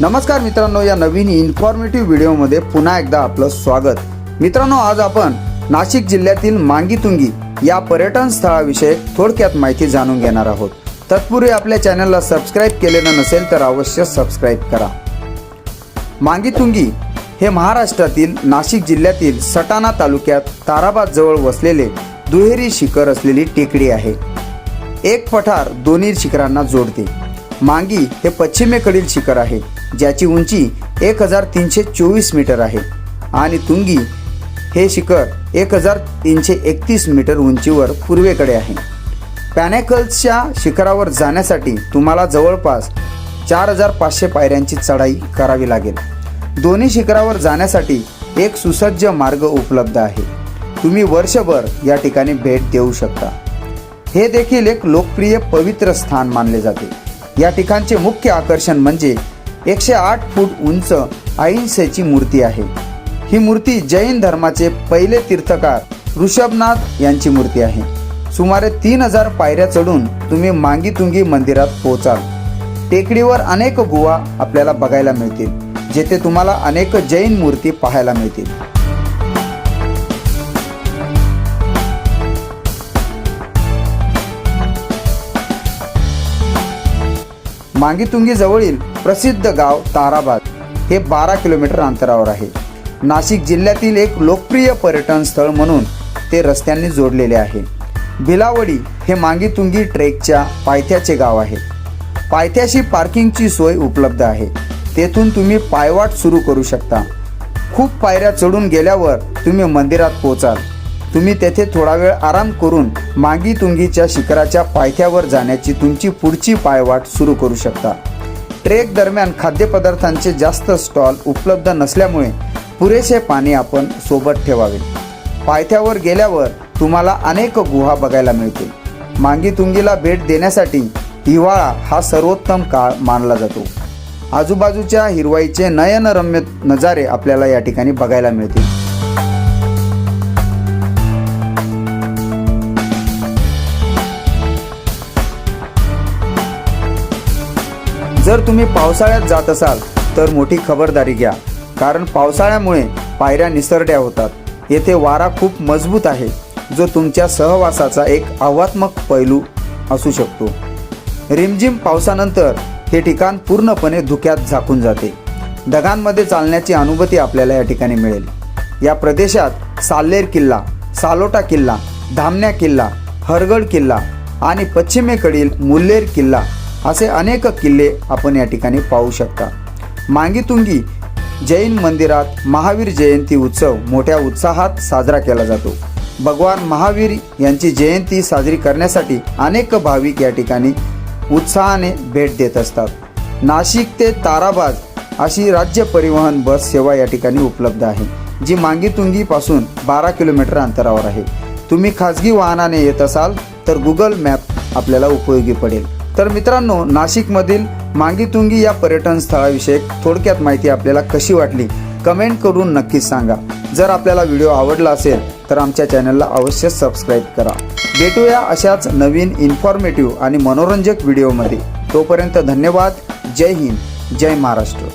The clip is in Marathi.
नमस्कार मित्रांनो या नवीन इन्फॉर्मेटिव्ह व्हिडिओमध्ये पुन्हा एकदा आपलं स्वागत. मित्रांनो आज आपण नाशिक जिल्ह्यातील मांगीतुंगी या पर्यटन स्थळाविषयी थोडक्यात माहिती जाणून घेणार आहोत. तत्पूर्वी आपल्या चॅनलला सबस्क्राईब केलेलं नसेल तर अवश्य सबस्क्राईब करा. मांगीतुंगी हे महाराष्ट्रातील नाशिक जिल्ह्यातील सटाणा तालुक्यात ताराबाद जवळ वसलेले दुहेरी शिखर असलेली टेकडी आहे. एक पठार दोन्ही शिखरांना जोडते. मांगी हे पश्चिमेकडील शिखर आहे. ज्याची उंची एक हजार तीनशे चोवीस मीटर आहे आणि तुंगी हे शिखर एक हजार तीनशे एकतीस मीटर उंचीवर पूर्वेकडे आहे. पॅनेकल्सच्या शिखरावर जाण्यासाठी तुम्हाला जवळपास चार हजार पाचशे पायऱ्यांची चढाई करावी लागेल. दोन्ही शिखरावर जाण्यासाठी एक सुसज्ज मार्ग उपलब्ध आहे. तुम्ही वर्षभर या ठिकाणी भेट देऊ शकता. हे देखील एक लोकप्रिय पवित्र स्थान मानले जाते. या ठिकाणचे मुख्य आकर्षण म्हणजे एकशे आठ फूट उंच अहिंसेची मूर्ती आहे. ही मूर्ती जैन धर्माचे पहिले तीर्थकार ऋषभनाथ यांची मूर्ती आहे. सुमारे तीन हजार पायऱ्या चढून तुम्ही मांगीतुंगी मंदिरात पोहोचाल. टेकडीवर अनेक गुहा आपल्याला बघायला मिळतील जेथे तुम्हाला अनेक जैन मूर्ती पाहायला मिळतील. मांगीतुंगी जवळील प्रसिद्ध गाव ताराबाद हे बारा किलोमीटर अंतरावर आहे. नाशिक जिल्ह्यातील एक लोकप्रिय पर्यटन स्थळ म्हणून ते रस्त्यांनी जोडलेले आहे. भिलावडी हे मांगीतुंगी ट्रेकच्या पायथ्याचे गाव आहे. पायथ्याशी पार्किंगची सोय उपलब्ध आहे. तेथून तुम्ही पायवाट सुरू करू शकता. खूप पायऱ्या चढून गेल्यावर तुम्ही मंदिरात पोचाल. तुम्ही तेथे थोडा वेळ आराम करून मागी तुंगीच्या शिखराच्या पायथ्यावर जाण्याची तुमची पुढची पायवाट सुरू करू शकता. ट्रेक दरम्यान खाद्यपदार्थांचे जास्त स्टॉल उपलब्ध नसल्यामुळे पुरेसे पाणी आपण सोबत ठेवावे. पायथ्यावर गेल्यावर तुम्हाला अनेक गुहा बघायला मिळतील. मांगी तुंगीला भेट देण्यासाठी हिवाळा हा सर्वोत्तम काळ मानला जातो. आजूबाजूच्या हिरवाईचे नयनरम्य नजारे आपल्याला या ठिकाणी बघायला मिळतील. जर तुम्ही पावसाळ्यात जात असाल तर मोठी खबरदारी घ्या. कारण पावसाळ्यामुळे पायऱ्या निसरड्या होतात. येथे वारा खूप मजबूत आहे जो तुमच्या सहवासाचा एक आव्हात्मक पैलू असू शकतो. रिमझिम पावसानंतर हे ठिकाण पूर्णपणे धुक्यात झाकून जाते. ढगांमध्ये चालण्याची अनुभूती आपल्याला या ठिकाणी मिळेल. या प्रदेशात साल्लेर किल्ला सालोटा किल्ला धामण्या किल्ला हरगड किल्ला आणि पश्चिमेकडील मुल्लेर किल्ला असे अनेक किल्ले आपण या ठिकाणी पाहू शकता. मांगीतुंगी जैन मंदिरात महावीर जयंती उत्सव मोठ्या उत्साहात साजरा केला जातो. भगवान महावीर यांची जयंती साजरी करण्यासाठी अनेक भाविक या ठिकाणी उत्साहाने भेट देत असतात. नाशिक ते ताराबाद अशी राज्य परिवहन बस सेवा या ठिकाणी उपलब्ध आहे जी मांगीतुंगीपासून बारा किलोमीटर अंतरावर आहे. तुम्ही खाजगी वाहनाने येत असाल तर गुगल मॅप आपल्याला उपयोगी पडेल. तर मित्रांनो नाशिकमधील मांगीतुंगी या पर्यटन स्थळाविषयी थोडक्यात माहिती आपल्याला कशी वाटली कमेंट करून नक्कीच सांगा. जर आपल्याला व्हिडिओ आवडला असेल तर आमच्या चॅनलला अवश्य सबस्क्राईब करा. भेटूया अशाच नवीन इन्फॉर्मेटिव्ह आणि मनोरंजक व्हिडिओमध्ये. तोपर्यंत धन्यवाद. जय हिंद. जय महाराष्ट्र.